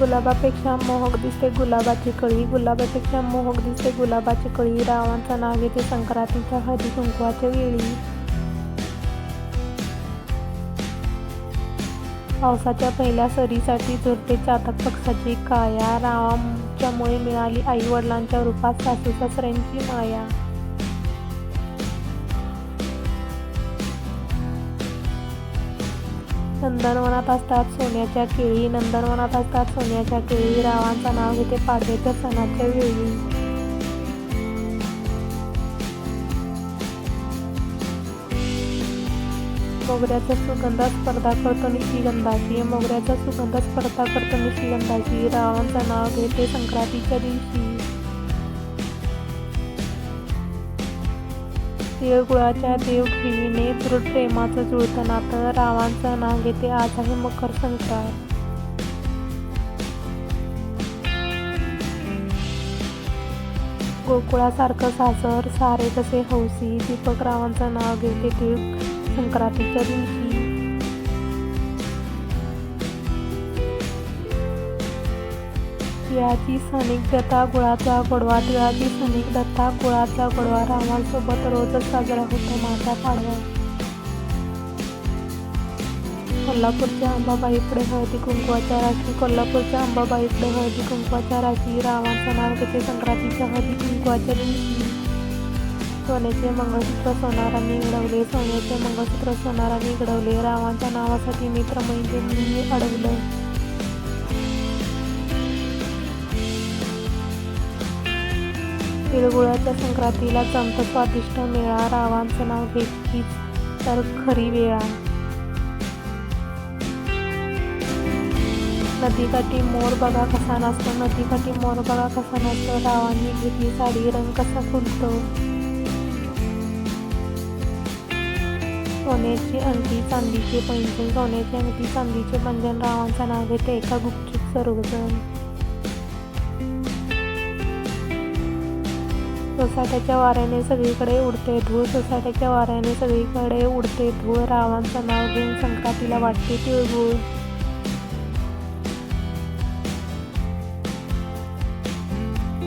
गुलाबापेक्षा मोहक दिसते. गुलाबाची कळी गुलाबापेक्षा मोहक दिसते. गुलाबाची कळी रावांचा नाव येते. संक्रांतीच्या हळदी कुंकवाच्या वेळी. पावसाच्या पहिल्या सरीसाठी झुरते चातक पक्षाची काया रावांच्यामुळे मिळाली. आई वडिलांच्या रूपात सासू सासऱ्यांची माया. नंदनवनात असतात. सोन्याच्या केळी नंदनवनात असतात. सोन्याच्या केळी रावांचं नाव घेते पाडव्याच्या सणाच्या वेळी. मोगऱ्याचा सुगंध स्पर्धा करतो निशिगंधाची. मोगऱ्याचा सुगंध स्पर्धा करतो निशिगंधाची. रावांचं नाव घेते संक्रांतीच्या दिवशी. तिळगुळाच्या देवघेवीने दृढ प्रेमाचं जुळतं नातं. रावांचं नाव घेते आज आहे मकर संक्रांत. गोकुळासारखं सासर सारे कसे हौसी दीपक रावांचं नाव घेते तीळ संक्रांतीच्या दिवशी. तिळाची दत्ता गुळाचा गोडवा तिळाची दत्ता गुळाचा गोडवा रामांसोबत रोजच साजरा होतो माझा पाडवा. कोल्हापूरच्या अंबाबाईकडे हळदी कुंकवाच्या राशी कोल्हापूरच्या अंबाबाईकडे हळदी कुंकवाच्या राशी रावांचं नाव संक्रांतीच्या हळदी कुंकवाच्या दिवशी. सोन्याचे मंगळसूत्र सोनारांनी घडवले सोन्याचे मंगळसूत्र सोनारांनी घडवले रावांच्या नावासाठी मित्र मित्रमैत्रिणींनी अडवलं. तिळगुळाच्या संक्रांतीला जमतं स्वादिष्ट मेळा रावांचं नाव घेतलीच तर खरी वेळा नदीकाठी मोर बघा कसा नसतो नदीकाठी मोर बघा कसा नसतो रावांनी घेतली साडी रंग कसा फुलतो. सोन्याची अंगठी चांदीचे पैंजण सोन्याची अंगठी चांदीचे पंजन रावांचं नाव घेते एका गुपचूप सर्वजण सोसाट्याच्या वाऱ्याने सगळीकडे उडते धूळ सोसाट्याच्या वाऱ्याने सगळीकडे उडते धूळ रावांचं नाव घेऊन संक्रांतीला वाटते तिळगुळ.